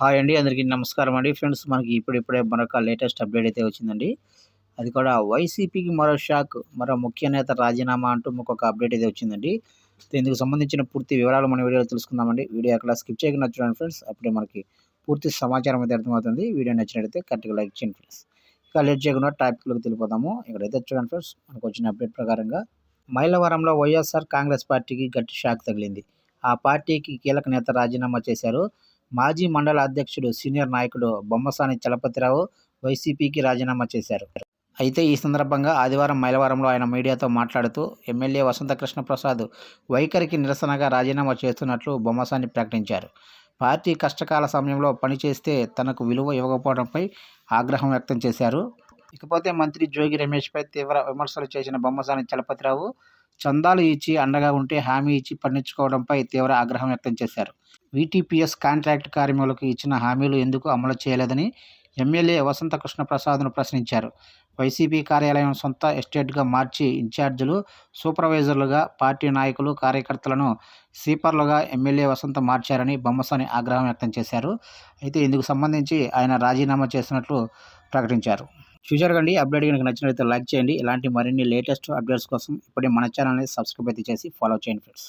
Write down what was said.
Hi అండి అందరికీ నమస్కారం అండి. ఫ్రెండ్స్ మనకి ఇప్పుడిప్పుడే మరొక లేటెస్ట్ అప్డేట్ అయితే వచ్చిందండి. అది కూడా వైసీపీకి మరో షాక్ మరో ముఖ్య నేత రాజీనామా అంటూ ఒక అప్డేట్ అయితే వచ్చిందండి. ఇందుకు సంబంధించిన పూర్తి వివరాలు మన వీడియోలో తెలుసుకుందామండి. వీడియో అక్కడ స్కిప్ చేయకుండా చూడండి ఫ్రెండ్స్. అప్పుడే మనకి పూర్తి సమాచారం అయితే అర్థమవుతుంది. వీడియో నచ్చినట్లయితే కరెక్ట్గా లైక్ చేయండి ఫ్రెండ్స్. ఇక లేట్ చేయకుండా టాపిక్లోకి తెలిపోదాము ఇక్కడైతే చూడండి ఫ్రెండ్స్ మనకు వచ్చిన అప్డేట్ ప్రకారంగా మైలవరంలో వైఎస్ఆర్ కాంగ్రెస్ పార్టీకి గట్టి షాక్ తగిలింది. ఆ పార్టీకి కీలక నేత రాజీనామా చేశారు. మాజీ మండల అధ్యక్షుడు సీనియర్ నాయకుడు బొమ్మసాని చలపతిరావు వైసీపీకి రాజీనామా చేశారు. అయితే ఈ సందర్భంగా ఆదివారం మైలవరంలో ఆయన మీడియాతో మాట్లాడుతూ ఎమ్మెల్యే వసంత కృష్ణప్రసాద్ వైఖరికి నిరసనగా రాజీనామా చేస్తున్నట్లు బొమ్మసాని ప్రకటించారు. పార్టీ కష్టకాల సమయంలో పనిచేస్తే తనకు విలువ ఇవ్వకపోవడంపై ఆగ్రహం వ్యక్తం చేశారు. ఇకపోతే మంత్రి జోగి రమేష్పై తీవ్ర విమర్శలు చేసిన బొమ్మసాని చలపతిరావు చందాలు ఇచ్చి అండగా ఉంటే హామీ ఇచ్చి పండించుకోవడంపై తీవ్ర ఆగ్రహం వ్యక్తం చేశారు. వీటీపీఎస్ కాంట్రాక్ట్ కార్మికులకు ఇచ్చిన హామీలు ఎందుకు అమలు చేయలేదని ఎమ్మెల్యే వసంత కృష్ణప్రసాద్ను ప్రశ్నించారు. వైసీపీ కార్యాలయం సొంత ఎస్టేట్గా మార్చి ఇన్ఛార్జీలు సూపర్వైజర్లుగా పార్టీ నాయకులు కార్యకర్తలను స్వీపర్లుగా ఎమ్మెల్యే వసంత మార్చారని బొమ్మసాని ఆగ్రహం వ్యక్తం చేశారు. అయితే ఇందుకు సంబంధించి ఆయన రాజీనామా చేసినట్లు ప్రకటించారు. ఫ్యూచర్ కండి అప్డేట్ కనుక నచ్చినట్లయితే లైక్ చేయండి. ఇలాంటి మరిన్ని లేటెస్ట్ అప్డేట్స్ కోసం ఇప్పుడే మన ఛానల్ని సబ్స్క్రైబ్ అయితే చేసి ఫాలో చేయండి ఫ్రెండ్స్.